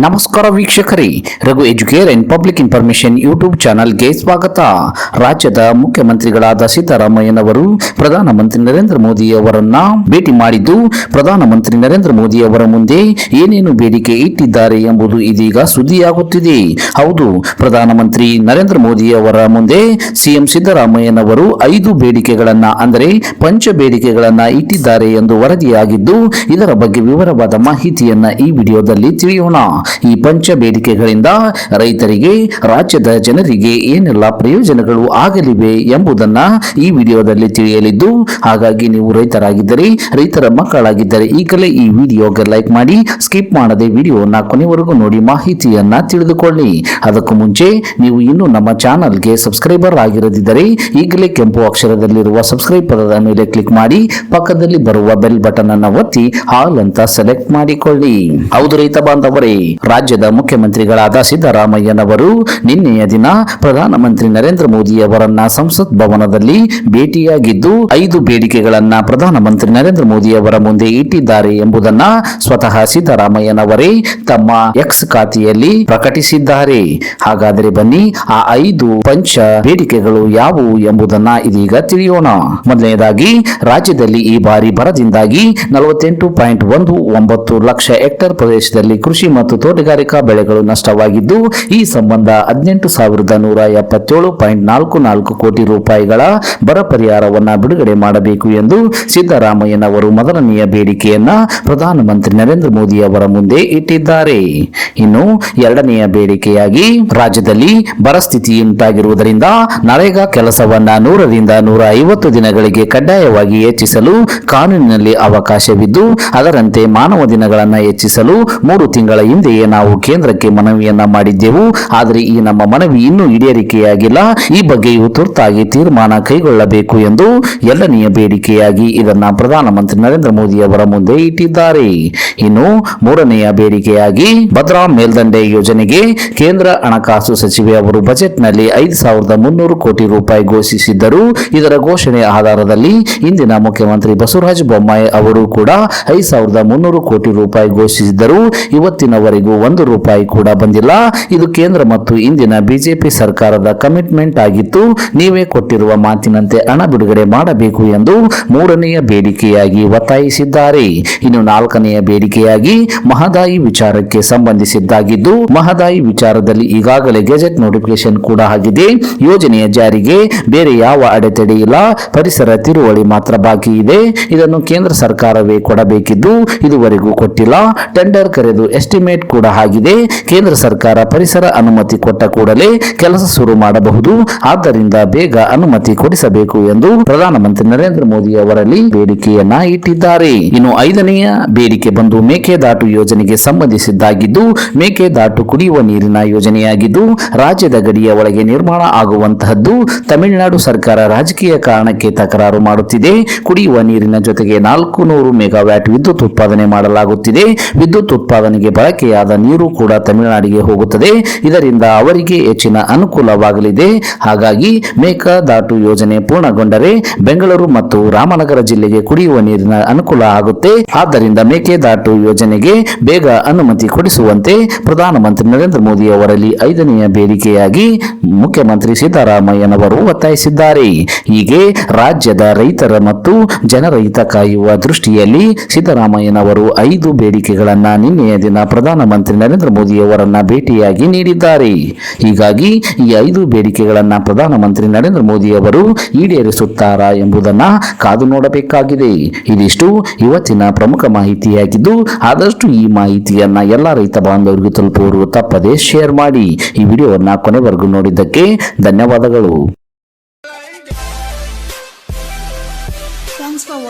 ನಮಸ್ಕಾರ ವೀಕ್ಷಕರೇ, Raghu Educare and public information YouTube ಚಾನಲ್ಗೆ ಸ್ವಾಗತ. ರಾಜ್ಯದ ಮುಖ್ಯಮಂತ್ರಿಗಳಾದ ಸಿದ್ದರಾಮಯ್ಯನವರು, ಪ್ರಧಾನಮಂತ್ರಿ ನರೇಂದ್ರ ಮೋದಿ ಅವರನ್ನ ಭೇಟಿ ಮಾಡಿದ್ದು, ಪ್ರಧಾನಮಂತ್ರಿ ನರೇಂದ್ರ ಮೋದಿ ಅವರ ಮುಂದೆ ಏನೇನು ಬೇಡಿಕೆ ಇಟ್ಟಿದ್ದಾರೆ ಎಂಬುದು ಇದೀಗ ಸುದ್ದಿಯಾಗುತ್ತಿದೆ. ಹೌದು, ಪ್ರಧಾನಮಂತ್ರಿ ನರೇಂದ್ರ ಮೋದಿ ಅವರ ಮುಂದೆ ಸಿಎಂ ಸಿದ್ದರಾಮಯ್ಯನವರು ಐದು ಬೇಡಿಕೆಗಳನ್ನ, ಅಂದರೆ ಪಂಚ ಬೇಡಿಕೆಗಳನ್ನ ಇಟ್ಟಿದ್ದಾರೆ ಎಂದು ವರದಿಯಾಗಿದ್ದು, ಇದರ ಬಗ್ಗೆ ವಿವರವಾದ ಮಾಹಿತಿಯನ್ನ ಈ ವಿಡಿಯೋದಲ್ಲಿ ತಿಳಿಯೋಣ. ಈ ಪಂಚ ಬೇಡಿಕೆಗಳಿಂದ ರೈತರಿಗೆ, ರಾಜ್ಯದ ಜನರಿಗೆ ಏನೆಲ್ಲ ಪ್ರಯೋಜನಗಳು ಆಗಲಿವೆ ಎಂಬುದನ್ನ ಈ ವಿಡಿಯೋದಲ್ಲಿ ತಿಳಿಯಲಿದ್ದು, ಹಾಗಾಗಿ ನೀವು ರೈತರಾಗಿದ್ದರೆ, ರೈತರ ಮಕ್ಕಳಾಗಿದ್ದರೆ ಈಗಲೇ ಈ ವಿಡಿಯೋಗೆ ಲೈಕ್ ಮಾಡಿ, ಸ್ಕಿಪ್ ಮಾಡದೆ ವಿಡಿಯೋನ ಕೊನೆವರೆಗೂ ನೋಡಿ ಮಾಹಿತಿಯನ್ನ ತಿಳಿದುಕೊಳ್ಳಿ. ಅದಕ್ಕೂ ಮುಂಚೆ, ನೀವು ಇನ್ನೂ ನಮ್ಮ ಚಾನಲ್ಗೆ ಸಬ್ಸ್ಕ್ರೈಬರ್ ಆಗಿರದಿದ್ದರೆ, ಈಗಲೇ ಕೆಂಪು ಅಕ್ಷರದಲ್ಲಿರುವ ಸಬ್ಸ್ಕ್ರೈಬ್ ಪದದ ಮೇಲೆ ಕ್ಲಿಕ್ ಮಾಡಿ, ಪಕ್ಕದಲ್ಲಿ ಬರುವ ಬೆಲ್ ಬಟನ್ ಅನ್ನು ಒತ್ತಿ, ಹಾಲ್ ಅಂತ ಸೆಲೆಕ್ಟ್ ಮಾಡಿಕೊಳ್ಳಿ. ಹೌದು ರೈತ ಬಾಂಧವರೇ. ರಾಜ್ಯದ ಮುಖ್ಯಮಂತ್ರಿಗಳಾದ ಸಿದ್ದರಾಮಯ್ಯನವರು ನಿನ್ನೆಯ ದಿನ ಪ್ರಧಾನಮಂತ್ರಿ ನರೇಂದ್ರ ಮೋದಿ ಅವರನ್ನ ಸಂಸತ್ ಭವನದಲ್ಲಿ ಭೇಟಿಯಾಗಿದ್ದು ಐದು ಬೇಡಿಕೆಗಳನ್ನ ಪ್ರಧಾನಮಂತ್ರಿ ನರೇಂದ್ರ ಮೋದಿ ಅವರ ಮುಂದೆ ಇಟ್ಟಿದ್ದಾರೆ ಎಂಬುದನ್ನ ಸ್ವತಃ ಸಿದ್ದರಾಮಯ್ಯನವರೇ ತಮ್ಮ ಎಕ್ಸ್ ಖಾತೆಯಲ್ಲಿ ಪ್ರಕಟಿಸಿದ್ದಾರೆ. ಹಾಗಾದರೆ ಬನ್ನಿ ಆ ಐದು ಪಂಚ ಬೇಡಿಕೆಗಳು ಯಾವುವು ಎಂಬುದನ್ನ ಇದೀಗ ತಿಳಿಯೋಣ. ಮೊದಲನೇದಾಗಿ, ರಾಜ್ಯದಲ್ಲಿ ಈ ಬಾರಿ ಬರದಿಂದಾಗಿ ನಲವತ್ತೆಂಟು ಪಾಯಿಂಟ್ ಒಂದು ಒಂಬತ್ತು ಲಕ್ಷ ಹೆಕ್ಟೇರ್ ಪ್ರದೇಶದಲ್ಲಿ ಕೃಷಿ ಮತ್ತು ತೋಟಗಾರಿಕಾ ಬೆಳೆಗಳು ನಷ್ಟವಾಗಿದ್ದು, ಈ ಸಂಬಂಧ ಹದಿನೆಂಟು ಸಾವಿರದ ನೂರ ಎಪ್ಪತ್ತೇಳು ಪಾಯಿಂಟ್ ನಾಲ್ಕು ನಾಲ್ಕು ಕೋಟಿ ರೂಪಾಯಿಗಳ ಬರ ಪರಿಹಾರವನ್ನ ಬಿಡುಗಡೆ ಮಾಡಬೇಕು ಎಂದು ಸಿದ್ದರಾಮಯ್ಯನವರು ಮೊದಲನೆಯ ಬೇಡಿಕೆಯನ್ನ ಪ್ರಧಾನಮಂತ್ರಿ ನರೇಂದ್ರ ಮೋದಿ ಅವರ ಮುಂದೆ ಇಟ್ಟಿದ್ದಾರೆ. ಇನ್ನು ಎರಡನೆಯ ಬೇಡಿಕೆಯಾಗಿ ರಾಜ್ಯದಲ್ಲಿ ಬರ ಸ್ಥಿತಿ ಉಂಟಾಗಿರುವುದರಿಂದ ನರೇಗಾ ಕೆಲಸವನ್ನ ನೂರರಿಂದ ನೂರ ಐವತ್ತು ದಿನಗಳಿಗೆ ಕಡ್ಡಾಯವಾಗಿ ಹೆಚ್ಚಿಸಲು ಕಾನೂನಿನಲ್ಲಿ ಅವಕಾಶವಿದ್ದು, ಅದರಂತೆ ಮಾನವ ದಿನಗಳನ್ನು ಹೆಚ್ಚಿಸಲು ಮೂರು ತಿಂಗಳ ಹಿಂದೆಯೇ ನಾವು ಕೇಂದ್ರಕ್ಕೆ ಮನವಿಯನ್ನ ಮಾಡಿದ್ದೆವು. ಆದರೆ ಈ ನಮ್ಮ ಮನವಿ ಇನ್ನೂ ಈಡೇರಿಕೆಯಾಗಿಲ್ಲ. ಈ ಬಗ್ಗೆಯೂ ತುರ್ತಾಗಿ ತೀರ್ಮಾನ ಕೈಗೊಳ್ಳಬೇಕು ಎಂದು ಎಲ್ಲನೆಯ ಬೇಡಿಕೆಯಾಗಿ ಇದನ್ನ ಪ್ರಧಾನಮಂತ್ರಿ ನರೇಂದ್ರ ಮೋದಿ ಅವರ ಮುಂದೆ ಇಟ್ಟಿದ್ದಾರೆ. ಇನ್ನು ಮೂರನೆಯ ಬೇಡಿಕೆಯಾಗಿ ಭದ್ರಾ ಮೇಲ್ದಂಡೆ ಯೋಜನೆಗೆ ಕೇಂದ್ರ ಹಣಕಾಸು ಸಚಿವೆ ಅವರು ಬಜೆಟ್ನಲ್ಲಿ ಐದು ಸಾವಿರದ ಮುನ್ನೂರು ಕೋಟಿ ರೂಪಾಯಿ ಘೋಷಿಸಿದ್ದರು. ಇದರ ಘೋಷಣೆ ಆಧಾರದಲ್ಲಿ ಇಂದಿನ ಮುಖ್ಯಮಂತ್ರಿ ಬಸವರಾಜ ಬೊಮ್ಮಾಯಿ ಅವರು ಕೂಡ ಐದು ಸಾವಿರದ ಮುನ್ನೂರು ಕೋಟಿ ರೂಪಾಯಿ ಘೋಷಿಸಿದ್ದರು. ಇವತ್ತಿನವರೆಗೂ ಒಂದು ರೂಪಾಯಿ ಕೂಡ ಬಂದಿಲ್ಲ. ಇದು ಕೇಂದ್ರ ಮತ್ತು ಇಂದಿನ ಬಿಜೆಪಿ ಸರ್ಕಾರದ ಕಮಿಟ್ಮೆಂಟ್ ಆಗಿತ್ತು. ನೀವೇ ಕೊಟ್ಟಿರುವ ಮಾತಿನಂತೆ ಹಣ ಬಿಡುಗಡೆ ಮಾಡಬೇಕು ಎಂದು ಮೂರನೆಯ ಬೇಡಿಕೆಯಾಗಿ ಒತ್ತಾಯಿಸಿದ್ದಾರೆ. ಇನ್ನು ನಾಲ್ಕನೆಯ ಬೇಡಿಕೆಯಾಗಿ ಮಹದಾಯಿ ವಿಚಾರಕ್ಕೆ ಸಂಬಂಧಿಸಿದ್ದಾಗಿದ್ದು, ಮಹದಾಯಿ ವಿಚಾರದಲ್ಲಿ ಈಗಾಗಲೇ ಗೆಜೆಟ್ ನೋಟಿಫಿಕೇಶನ್ ಕೂಡ ಆಗಿದೆ. ಯೋಜನೆಯ ಜಾರಿಗೆ ಬೇರೆ ಯಾವ ಅಡೆತಡೆ ಇಲ್ಲ. ಪರಿಸರ ತಿರುವಳಿ ಮಾತ್ರ ಬಾಕಿ ಇದೆ. ಇದನ್ನು ಕೇಂದ್ರ ಸರ್ಕಾರವೇ ಕೊಡಬೇಕಿದ್ದು ಇದುವರೆಗೂ ಕೊಟ್ಟಿಲ್ಲ. ಟೆಂಡರ್ ಕರೆದು ಎಸ್ಟಿಮೇಟ್ ಕೂಡ ಆಗಿದೆ. ಕೇಂದ್ರ ಸರ್ಕಾರ ಪರಿಸರ ಅನುಮತಿ ಕೊಟ್ಟ ಕೂಡಲೇ ಕೆಲಸ ಶುರು ಮಾಡಬಹುದು. ಆದ್ದರಿಂದ ಬೇಗ ಅನುಮತಿ ಕೊಡಿಸಬೇಕು ಎಂದು ಪ್ರಧಾನಮಂತ್ರಿ ನರೇಂದ್ರ ಮೋದಿ ಅವರಲ್ಲಿ ಬೇಡಿಕೆಯನ್ನ ಇಟ್ಟಿದ್ದಾರೆ. ಇನ್ನು ಐದನೆಯ ಬೇಡಿಕೆ ಬಂದು ಮೇಕೆದಾಟು ಯೋಜನೆಗೆ ಸಂಬಂಧಿಸಿದ್ದಾಗಿದ್ದು, ಮೇಕೆದಾಟು ಕುಡಿಯುವ ನೀರಿನ ಯೋಜನೆಯಾಗಿದ್ದು, ರಾಜ್ಯದ ಗಡಿಯ ಒಳಗೆ ನಿರ್ಮಾಣ ಆಗುವಂತಹದ್ದು ತಮಿಳುನಾಡು ಸರ್ಕಾರ ರಾಜಕೀಯ ಕಾರಣಕ್ಕೆ ತಕರಾರು ಮಾಡುತ್ತಿದೆ. ಕುಡಿಯುವ ನೀರಿನ ಜೊತೆಗೆ ನಾಲ್ಕು ನೂರು ಮೆಗಾವ್ಯಾಟ್ ವಿದ್ಯುತ್ ಉತ್ಪಾದನೆ ಮಾಡಲಾಗುತ್ತಿದೆ. ವಿದ್ಯುತ್ ಉತ್ಪಾದನೆಗೆ ಬಳಕೆಯಾದ ನೀರು ಕೂಡ ತಮಿಳುನಾಡಿಗೆ ಹೋಗುತ್ತದೆ. ಇದರಿಂದ ಅವರಿಗೆ ಹೆಚ್ಚಿನ ಅನುಕೂಲವಾಗಲಿದೆ. ಹಾಗಾಗಿ ಮೇಕೆದಾಟು ಯೋಜನೆ ಪೂರ್ಣಗೊಂಡರೆ ಬೆಂಗಳೂರು ಮತ್ತು ರಾಮನಗರ ಜಿಲ್ಲೆಗೆ ಕುಡಿಯುವ ನೀರಿನ ಅನುಕೂಲ ಆಗುತ್ತೆ. ಆದ್ದರಿಂದ ಮೇಕೆದಾಟು ಯೋಜನೆಗೆ ಬೇಗ ಅನುಮತಿ ಕೊಡಿಸುವಂತೆ ಪ್ರಧಾನಮಂತ್ರಿ ನರೇಂದ್ರ ಮೋದಿ ಅವರಲ್ಲಿ ಐದನೆಯ ಬೇಡಿಕೆಯಾಗಿ ಮುಖ್ಯಮಂತ್ರಿ ಸಿದ್ದರಾಮಯ್ಯನವರು ಒತ್ತಾಯಿಸಿದ್ದಾರೆ. ಹೀಗೆ ರಾಜ್ಯದ ರೈತರ ಮತ್ತು ಜನರ ಹಿತ ಕಾಯುವ ದೃಷ್ಟಿಯಲ್ಲಿ ಸಿದ್ದರಾಮಯ್ಯನವರು ಐದು ಬೇಡಿಕೆಗಳನ್ನು ನಿನ್ನೆಯ ದಿನ ಪ್ರಧಾನಮಂತ್ರಿ ನರೇಂದ್ರ ಮೋದಿ ಅವರನ್ನ ಭೇಟಿಯಾಗಿ ನೀಡಿದ್ದಾರೆ. ಹೀಗಾಗಿ ಈ ಐದು ಬೇಡಿಕೆಗಳನ್ನ ಪ್ರಧಾನಮಂತ್ರಿ ನರೇಂದ್ರ ಮೋದಿ ಅವರು ಈಡೇರಿಸುತ್ತಾರಾ ಎಂಬುದನ್ನ ಕಾದು ನೋಡಬೇಕಾಗಿದೆ. ಇದಿಷ್ಟು ಇವತ್ತಿನ ಪ್ರಮುಖ ಮಾಹಿತಿಯಾಗಿದ್ದು, ಆದಷ್ಟು ಈ ಮಾಹಿತಿಯನ್ನ ಎಲ್ಲ ರೈತ ಬಾಂಧವರಿಗೂ ತಲುಪುವರು ತಪ್ಪದೆ ಶೇರ್ ಮಾಡಿ ಈ ವಿಡಿಯೋವನ್ನ ಕೊನೆವರೆಗೂ ನೋಡಿದ್ದಕ್ಕೆ ಧನ್ಯವಾದಗಳು.